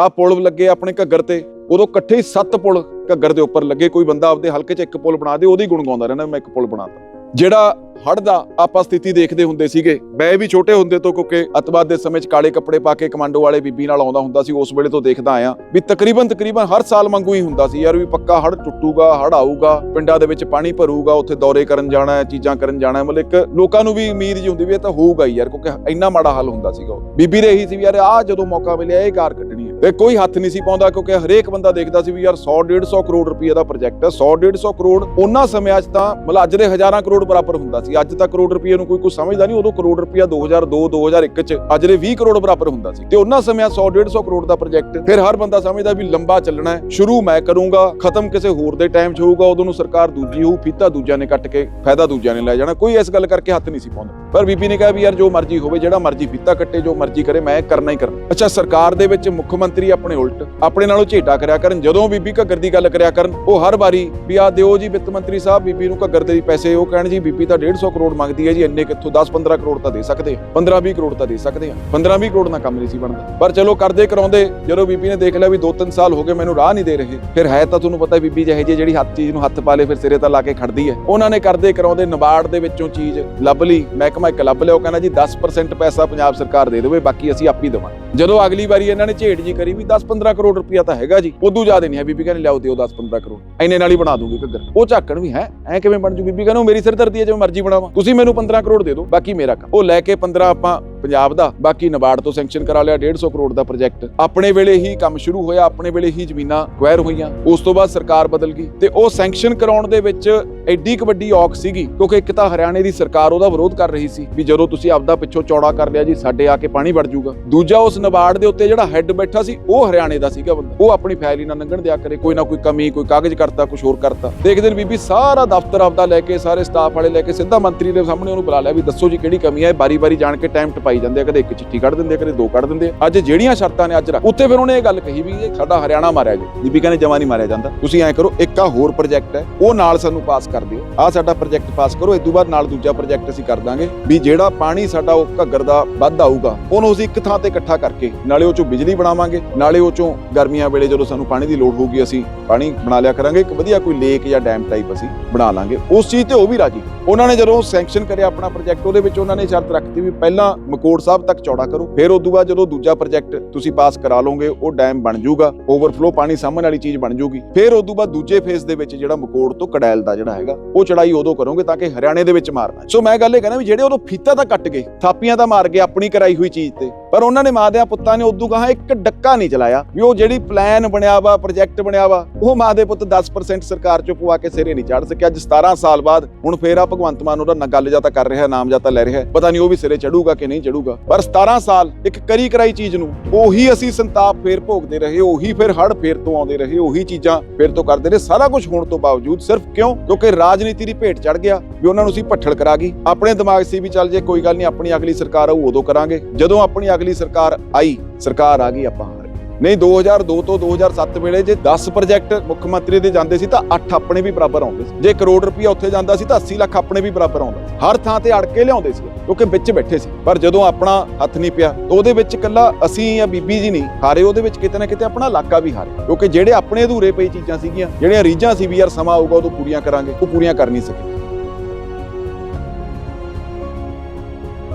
ਆ ਪੁਲ ਲੱਗੇ ਆਪਣੇ ਘੱਗਰ ਤੇ, ਉਦੋਂ ਇਕੱਠੇ ਹੀ ਸੱਤ ਪੁਲ ਘੱਗਰ ਦੇ ਉੱਪਰ ਲੱਗੇ, ਕੋਈ ਬੰਦਾ ਆਪਦੇ ਹਲਕੇ 'ਚ ਇੱਕ ਪੁਲ ਬਣਾ ਦੇ, ਉਹਦੀ ਗੁਣ ਗਾਉਂਦਾ ਰਹਿੰਦਾ, ਮੈਂ ਇੱਕ ਪੁਲ ਬਣਾਤਾ। ਜਿਹੜਾ ਹੜ ਦਾ ਆਪਾਂ ਸਥਿਤੀ ਦੇਖਦੇ ਹੁੰਦੇ ਸੀਗੇ। ਮੈਂ ਵੀ ਛੋਟੇ ਹੁੰਦੇ ਤੋਂ ਕਿਉਂਕਿ ਅਤਵਾਦ ਦੇ ਸਮੇਂ 'ਚ ਕਾਲੇ ਕੱਪੜੇ ਪਾ ਕੇ ਕਮਾਂਡੋ ਵਾਲੇ ਬੀਬੀ ਨਾਲ ਆਉਂਦਾ ਹੁੰਦਾ ਸੀ, ਉਸ ਵੇਲੇ ਤੋਂ ਦੇਖਦਾ ਆਇਆ ਵੀ ਤਕਰੀਬਨ ਤਕਰੀਬਨ ਹਰ ਸਾਲ ਮੰਗੂ ਹੀ ਹੁੰਦਾ ਸੀ ਯਾਰ ਵੀ ਪੱਕਾ ਹੜ ਟੁੱਟੂਗਾ ਹੜ ਆਊਗਾ, ਪਿੰਡਾਂ ਦੇ ਵਿੱਚ ਪਾਣੀ ਭਰੂਗਾ, ਉੱਥੇ ਦੌਰੇ ਕਰਨ ਜਾਣਾ ਹੈ ਚੀਜ਼ਾਂ ਕਰਨ ਜਾਣਾ ਹੈ ਮਤਲਬ ਇੱਕ ਲੋਕਾਂ ਨੂੰ ਵੀ ਉਮੀਦ ਜੀ ਹੁੰਦੀ ਵੀ ਇਹ ਤਾਂ ਹੋਊਗਾ ਹੀ ਯਾਰ, ਕਿਉਂਕਿ ਇੰਨਾ ਮਾੜਾ ਹਾਲ ਹੁੰਦਾ ਸੀਗਾ ਉਹ। ਬੀਬੀ ਦੇ ਇਹੀ ਸੀ ਵੀ ਯਾਰ ਆਹ ਜਦੋਂ ਮੌਕਾ ਮਿਲਿਆ ਇਹ ਕਾਰ ਕੱਢਣੀ ਹੈ। ਤੇ ਕੋਈ ਹੱਥ ਨਹੀਂ ਸੀ ਪਾਉਂਦਾ ਕਿਉਂਕਿ ਹਰੇਕ ਬੰਦਾ ਦੇਖਦਾ ਸੀ ਵੀ ਯਾਰ 100 150 ਕਰੋੜ ਰੁਪਏ ਦਾ ਪ੍ਰੋਜੈਕਟ ਹੈ 100 150 ਕਰੋੜ, ਉਹਨਾਂ ਸਮਿਆਂ 'ਚ ਤਾਂ ਮਤਲਬ ਅੱਜ ਦੇ ਹਜ਼ਾਰਾਂ ਕਰੋੜ ਬਰਾਬਰ ਹੁੰਦਾ ਸੀ। ਅੱਜ ਤੱਕ ਕਰੋੜ ਰੁਪਏ ਨੂੰ ਕੋਈ ਕੁਝ ਸਮਝਦਾ ਨਹੀਂ, ਉਦੋਂ ਕਰੋੜ ਰੁਪਇਆ 2002 2001 'ਚ ਅੱਜ ਦੇ 20 ਕਰੋੜ ਬਰਾਬਰ ਹੁੰਦਾ ਸੀ। ਤੇ ਉਹਨਾਂ ਸਮਿਆਂ 100 150 ਕਰੋੜ ਦਾ ਪ੍ਰੋਜੈਕਟ ਫਿਰ ਹਰ ਬੰਦਾ ਸਮਝਦਾ ਵੀ ਲੰਬਾ ਚੱਲਣਾ ਹੈ। ਸ਼ੁਰੂ ਮੈਂ ਕਰੂੰਗਾ, ਖਤਮ ਕਿਸੇ ਹੋਰ ਦੇ ਟਾਈਮ 'ਚ ਹੋਊਗਾ, ਉਦੋਂ ਨੂੰ ਸਰਕਾਰ ਦੂਜੀ ਹੋਊ, ਫੀਤਾ ਦੂਜਿਆਂ ਨੇ ਕੱਟ ਕੇ, ਫਾਇਦਾ ਦੂਜਿਆਂ ਨੇ ਲੈ ਜਾਣਾ। ਕੋਈ ਇਸ ਗੱਲ ਕਰਕੇ ਹੱਥ ਨਹੀਂ ਸੀ ਪਾਉਂਦਾ। ਪਰ ਬੀਬੀ ਨੇ ਕਿਹਾ ਵੀ ਯਾਰ ਜੋ ਮਰਜ਼ੀ ਹੋਵੇ, ਜਿਹੜਾ ਮਰਜ਼ੀ ਫੀਤਾ ਕੱਟੇ, ਜੋ ਮਰਜ਼ੀ ਕਰੇ, ਮੈਂ ਕਰਨਾ ਹੀ ਕਰਨਾ। ਅੱਛਾ, ਸਰਕਾਰ ਦੇ ਵਿੱਚ ਮੁੱਖ ਮੰਤਰੀ ਆਪਣੇ ਉਲਟ, ਆਪਣੇ ਨਾਲੋਂ ਝੇਟਾ ਕਰਿਆ ਕਰਨ, ਜਦੋਂ ਬੀਬੀ ਘੱਗਰ ਦੀ ਗੱਲ ਕਰਿਆ ਕਰਨ, ਉਹ ਹਰ ਵਾਰੀ ਵੀ ਆ ਦਿਓ ਜੀ ਵਿੱਤ ਮੰਤਰੀ ਸਾਹਿਬ, ਬੀਬੀ ਨੂੰ ਘੱਗਰ ਦੇ ਪੈਸੇ, ਉਹ ਕਹਿਣ ਜੀ, ਬੀਬੀ ਤਾਂ 150 ਕਰੋੜ ਮੰਗਦੀ ਹੈ ਜੀ, ਇੰਨੇ ਕਿੱਥੋਂ 10 15 ਕਰੋੜ ਤਾਂ ਦੇ ਸਕਦੇ ਆ 15 20 ਕਰੋੜ ਤਾਂ ਦੇ ਸਕਦੇ ਆ 15 20 ਕਰੋੜ ਨਾਲ ਕੰਮ ਨਹੀਂ ਸੀ ਬਣਦਾ। ਪਰ ਚਲੋ ਕਰਦੇ ਕਰਾਉਂਦੇ, ਜਦੋਂ ਬੀਬੀ ਨੇ ਦੇਖ ਲਿਆ ਵੀ 2-3 ਸਾਲ ਹੋ ਗਏ ਮੈਨੂੰ ਰਾਹ ਨਹੀਂ ਦੇ ਰਹੇ, ਫਿਰ ਹੈ ਤਾਂ ਤੁਹਾਨੂੰ ਪਤਾ ਬੀਬੀ ਜਿਹੇ ਜਿਹੀ ਜਿਹੜੀ ਹੱਥ ਚੀਜ਼ ਨੂੰ ਹੱਥ ਪਾ ਲੇ, ਫਿਰ ਸਿਰੇ ਤਾਂ ਲਾ ਕੇ ਖੜਦੀ ਹੈ। ਉਹਨਾਂ ਨੇ ਕਰਦੇ ਕਰਾਉਂਦੇ ਨਬਾਰਡ ਦੇ ਵਿੱਚੋਂ ਚੀਜ਼ ਲੱਭ ਲਈ, ਮਹਿਕਮਾ ਇੱਕ ਲੱਭ ਲਿਆ, ਉਹ ਕਹਿੰਦਾ ਜੀ 10% ਪੈਸਾ ਪੰਜਾਬ ਸਰਕਾਰ ਦੇ ਦੇਵੇ, ਬਾਕੀ ਅਸੀਂ ਆਪ ਹੀ ਦੇਵਾਂਗੇ। ਜਦੋਂ ਅਗਲੀ ਵਾਰੀ ਇਹਨਾਂ ਨੇ ਝੇੜ ਜੀ ਕਰੀ ਵੀ 10-15 ਕਰੋੜ ਰੁਪਇਆ ਤਾਂ ਹੈਗਾ ਜੀ, ਉਦੋਂ ਜ਼ਿਆਦਾ ਨਹੀਂ ਹੈ। ਬੀਬੀ ਕਹਿੰਦੇ, ਲਿਆਓ ਦਿਓ 10-15 ਕਰੋੜ। ਐਨੇ ਨਾਲ ਹੀ ਬਣਾ ਦੂੰਗੀ ਘੱਗਰ। ਉਹ ਝਾਕਣ ਵੀ ਹੈ, ਐ ਕਿਵੇਂ ਬਣ ਜੂ? ਬੀਬੀ ਕਹਿੰਦੇ ਮੇਰੀ ਸਿਰਦਰਦੀ ਹੈ ਜਿਵੇਂ ਮਰਜ਼ੀ ਬਣਾਵਾਂ। ਤੁਸੀਂ ਮੈਨੂੰ 15 ਕਰੋੜ ਦੇ ਦਿਓ, ਬਾਕੀ ਮੇਰਾ ਕੰਮ। ਉਹ ਲੈ ਕੇ 15 ਆਪਾਂ ਪੰਜਾਬ ਦਾ, ਬਾਕੀ ਨਬਾਰਡ ਤੋਂ ਸੈਂਕਸ਼ਨ ਕਰਾ ਲਿਆ 150 ਕਰੋੜ ਦਾ ਪ੍ਰੋਜੈਕਟ ਆਪਣੇ ਵੇਲੇ ਹੀ ਕੰਮ ਸ਼ੁਰੂ ਹੋਇਆ, ਆਪਣੇ ਵੇਲੇ ਹੀ ਜ਼ਮੀਨਾਂ ਕੁਐਰ ਹੋਈਆਂ। ਉਸ ਤੋਂ ਬਾਅਦ ਸਰਕਾਰ ਬਦਲ ਗਈ। ਤੇ ਉਹ ਸੈਂਕਸ਼ਨ ਕਰਾਉਣ ਦੇ ਵਿੱਚ ਐਡੀ ਕੁ ਵੱਡੀ ਔਕ ਸੀਗੀ, ਕਿਉਂਕਿ ਇੱਕ ਤਾਂ ਹਰਿਆਣੇ ਦੀ ਸਰਕਾਰ ਉਹਦਾ ਵਿਰੋਧ ਕਰ ਰਹੀ ਸੀ ਵੀ ਜਦੋਂ ਤੁਸੀਂ ਆਪਦਾ ਪਿੱਛੋਂ ਚੌੜਾ ਕਰ ਲਿਆ ਜੀ, ਸਾਡੇ ਆ ਕੇ ਪਾਣੀ ਵੜ ਜਾਊਗਾ। ਦੂਜਾ ਉਸ ਨਬਾਰਡ ਦੇ ਉੱਤੇ ਜਿਹੜਾ ਹੈੱਡ ਬੈਠਾ ਸੀ, ਉਹ ਹਰਿਆਣੇ ਦਾ ਸੀਗਾ ਬੰਦਾ। ਉਹ ਆਪਣੀ ਫਾਈਲ ਹੀ ਨਾ ਲੰਘਣ ਦਿਆ ਕਰੇ, ਕੋਈ ਨਾ ਕੋਈ ਕਮੀ, ਕੋਈ ਕਾਗਜ਼ ਕਰਤਾ ਕੁਝ ਹੋਰ ਕਰਤਾ। ਦੇਖਦੇ ਨੇ ਬੀਬੀ, ਸਾਰਾ ਦਫ਼ਤਰ ਆਪਦਾ ਲੈ ਕੇ, ਸਾਰੇ ਸਟਾਫ ਵਾਲੇ ਲੈ ਕੇ, ਸਿੱਧਾ ਮੰਤਰੀ ਦੇ ਸਾਹਮਣੇ ਉਹਨੂੰ ਬੁਲਾ ਲਿਆ ਵੀ ਦੱਸੋ ਜੀ ਕਿਹੜੀ ਕਮੀ ਹੈ। ਬਾਰੀ-ਬਾਰੀ ਜਾਣ ਕੇ ਟਾਈਮ ਟਪਾਈ ਜਾਂਦੇ ਆ, ਕਦੇ ਇੱਕ ਚਿੱਠੀ ਕੱਢ ਦਿੰਦੇ ਆ, ਕਦੇ ਦੋ ਕੱਢ ਦਿੰਦੇ ਆ। ਅੱਜ ਜਿਹੜੀਆਂ ਸ਼ਰਤਾਂ ਨੇ, ਅੱਜ ਰੱਖ ਉੱਥੇ ਫਿਰ ਉਹਨੇ ਇਹ ਗੱਲ ਕਹੀ ਵੀ ਇਹ ਸਾਡਾ ਹਰਿਆਣਾ ਮਾਰਿਆ ਜੀ। ਬੀਬੀ ਕਹਿੰਦੇ ਜਮਾ ਨਹੀਂ ਮਾਰਿਆ ਜਾਂਦਾ। ਤੁਸੀਂ ਐਂ ਕਰੋ, ਇੱਕ ਆ ਹੋਰ ਪ੍ਰੋਜੈਕਟ ਹੈ, ਉਹ ਨਾਲ ਸਾਨੂੰ ਪਾਸ ਕਰ ਦਿਓ ਆ ਸਾਡਾ ਪ੍ਰੋਜੈਕਟ ਪਾਸ ਕਰੋ ਇਸ ਤੋਂ ਬਾਅਦ ਨਾਲ ਦੂਜਾ ਪ੍ਰੋਜੈਕਟ ਅਸੀਂ ਕਰ ਦਾਂਗੇ ਵੀ ਜਿਹੜਾ ਪਾਣੀ ਸਾਡਾ ਉਹ ਘੱਗਰ ਦਾ ਵੱਧ ਆਊਗਾ, ਉਹਨੂੰ ਅਸੀਂ ਇੱਕ ਥਾਂ ਤੇ ਇਕੱਠਾ ਕਰਕੇ ਨਾਲੇ ਉਹ ਚੋਂ ਬਿਜਲੀ ਬਣਾਵਾਂਗੇ, ਨਾਲੇ ਉਹ ਚੋਂ ਗਰਮੀਆਂ ਵੇਲੇ ਜਦੋਂ ਸਾਨੂੰ ਪਾਣੀ ਦੀ ਲੋੜ ਹੋਊਗੀ, ਅਸੀਂ ਪਾਣੀ ਬਣਾ ਲਿਆ ਕਰਾਂਗੇ, ਇੱਕ ਵਧੀਆ ਕੋਈ ਲੇਕ ਜਾਂ ਡੈਮ ਟਾਈਪ ਅਸੀਂ ਬਣਾ ਲਾਂਗੇ। ਉਸ ਚੀਜ਼ ਤੇ ਉਹ ਵੀ ਰਾਜੀ। ਉਹਨਾਂ ਨੇ ਜਦੋਂ ਸੈਂਕਸ਼ਨ ਕਰਿਆ ਆਪਣਾ ਪ੍ਰੋਜੈਕਟ ਉਹਦੇ ਵਿੱਚ ਉਹਨਾਂ ਨੇ ਸ਼ਰਤ ਰੱਖਤੀ ਵੀ ਪਹਿਲਾਂ ਮਕੋੜ ਸਾਹਿਬ ਤੱਕ ਚੌੜਾ ਕਰੋ, ਫਿਰ ਉਸ ਤੋਂ ਬਾਅਦ ਜਦੋਂ ਦੂਜਾ ਪ੍ਰੋਜੈਕਟ ਤੁਸੀਂ ਪਾਸ ਕਰਾ ਲਓਗੇ, ਉਹ ਡੈਮ ਬਣ ਜਾਊਗਾ ਓਵਰਫਲੋ ਪਾਣੀ ਸਾਹਮਣੇ ਵਾਲੀ ਚੀਜ਼ ਬਣ ਜਾਊਗੀ, ਫਿਰ ਉਸ ਤੋਂ ਬਾਅਦ ਦੂਜੇ ਫੇਜ਼ ਦੇ ਵਿੱਚ ਜਿਹੜਾ ਮਕੋੜ ਤੋਂ ਕੜੈਲ ਦਾ ਜਿਹੜਾ ਹੈਗਾ ਉਹ ਚੜਾਈ ਉਦੋਂ ਕਰੋਗੇ ਤਾਂ ਕਿ ਹਰਿਆਣੇ ਦੇ ਵਿੱਚ ਮਾਰਨਾ ਸੋ ਮੈਂ ਗੱਲ ਇਹ ਕਹਿੰਦਾ ਵੀ ਜਿਹੜੇ ਉਦੋਂ ਫੀਤਾ ਤਾਂ ਕੱਟ ਗਏ, ਥਾਪੀਆਂ ਤਾਂ ਮਾਰ ਗਏ ਆਪਣੀ ਕਰਾਈ ਹੋਈ ਚੀਜ਼ ਤੇ, ਪਰ ਉਹਨਾਂ ਨੇ ਮਾਂ ਦੇ ਪੁੱਤਾਂ ਨੇ ਉਦੋਂ ਕਹਾ ਇੱਕ ਡੱਕਾ ਨਹੀਂ ਚਲਾਇਆ, ਵੀ ਉਹ ਜਿਹੜੀ ਪਲਾਨ ਬਣਿਆ ਵਾ ਪ੍ਰੋਜੈਕਟ ਬਣਿਆ ਵਾ, ਉਹ ਮਾਂ ਦੇ ਪੁੱਤ 10% ਸਰਕਾਰ ਚੋਂ ਪਵਾ ਕੇ ਸਿਰੇ ਨਹੀਂ ਚੜ ਸਕਿਆ। ਅੱਜ 17 ਸਾਲ ਬਾਅਦ ਹੁਣ ਫੇਰ ਆ ਭਗਵੰਤ ਮਾਨ ਉਹਦਾ ਗੱਲ ਜਾਂ ਤਾਂ ਕਰ ਰਿਹਾ, ਨਾਮ ਜਾਂ ਤਾਂ ਲੈ ਰਿਹਾ, ਪਤਾ ਨਹੀਂ ਉਹ ਵੀ ਸਿਰੇ ਚੜੂਗਾ ਕਿ ਨਹੀਂ ਚੜੂਗਾ। ਪਰ 17 ਸਾਲ ਇੱਕ ਕਰੀ ਕਰਾਈ ਚੀਜ਼ ਨੂੰ, ਉਹੀ ਅਸੀਂ ਸੰਤਾਪ ਫੇਰ ਭੋਗਦੇ ਰਹੇ, ਉਹੀ ਫਿਰ ਹੜ ਫੇਰ ਤੋਂ ਆਉਂਦੇ ਰਹੇ, ਉਹੀ ਚੀਜ਼ਾਂ ਫੇਰ ਤੋਂ ਕਰਦੇ ਰਹੇ, ਸਾਰਾ ਕੁਝ ਹੋਣ ਤੋਂ ਬਾਵਜੂਦ ਸਿਰਫ ਕਿਉਂ? ਕਿਉਂਕਿ ਰਾਜਨੀਤੀ ਦੀ ਭੇਟ ਚੜ ਗਿਆ ਵੀ ਉਹਨਾਂ ਨੂੰ ਅਸੀਂ ਭੱਠਲ ਕਰਾ ਗਈ। ਆਪਣੇ ਦਿਮਾਗ ਸੀ ਵੀ ਚੱਲ ਜੇ ਕੋਈ ਗੱਲ ਨਹੀਂ, ਆਪਣੀ ਅਗਲੀ ਸਰਕਾਰ ਆਊ, ਉਦੋਂ ਕਰਾਂਗੇ। ਜਦੋਂ ਆਪਣੀ ਅਗਲੀ ਸਰਕਾਰ ਆਈ, ਸਰਕਾਰ ਆ ਗਈ ਆਪਾਂ। ਨਹੀਂ 2002 ਤੋਂ 2007 ਵੇਲੇ ਜੇ 10 ਪ੍ਰੋਜੈਕਟ ਮੁੱਖ ਮੰਤਰੀ ਦੇ ਜਾਂਦੇ ਸੀ ਤਾਂ 8 ਆਪਣੇ ਵੀ ਬਰਾਬਰ ਆਉਂਦੇ ਸੀ। ਜੇ ਕਰੋੜ ਰੁਪਈਆ ਉੱਥੇ ਜਾਂਦਾ ਸੀ ਤਾਂ 80 ਲੱਖ ਆਪਣੇ ਵੀ ਬਰਾਬਰ ਆਉਂਦਾ ਹਰ ਥਾਂ ਤੇ ਅੜ ਕੇ ਲਿਆਉਂਦੇ ਸੀ, ਕਿਉਂਕਿ ਵਿੱਚ ਬੈਠੇ ਸੀ। ਪਰ ਜਦੋਂ ਆਪਣਾ ਹੱਥ ਨਹੀਂ ਪਿਆ, ਤਾਂ ਉਹਦੇ ਵਿੱਚ ਇਕੱਲਾ ਅਸੀਂ ਜਾਂ ਬੀਬੀ ਜੀ ਨਹੀਂ, ਹਾਰੇ ਉਹਦੇ ਵਿੱਚ ਕਿਤੇ ਨਾ ਕਿਤੇ ਆਪਣਾ ਇਲਾਕਾ ਵੀ ਹਾਰੇ। ਕਿਉਂਕਿ ਜਿਹੜੇ ਆਪਣੇ ਅਧੂਰੇ ਪਈ ਚੀਜ਼ਾਂ ਸੀਗੀਆਂ, ਜਿਹੜੀਆਂ ਰੀਝਾਂ ਸੀ ਵੀ ਯਾਰ ਸਮਾਂ ਆਊਗਾ ਉਦੋਂ ਪੂਰੀਆਂ ਕਰਾਂਗੇ, ਉਹ ਪੂਰੀਆਂ ਕਰ ਨਹੀਂ ਸਕੇ।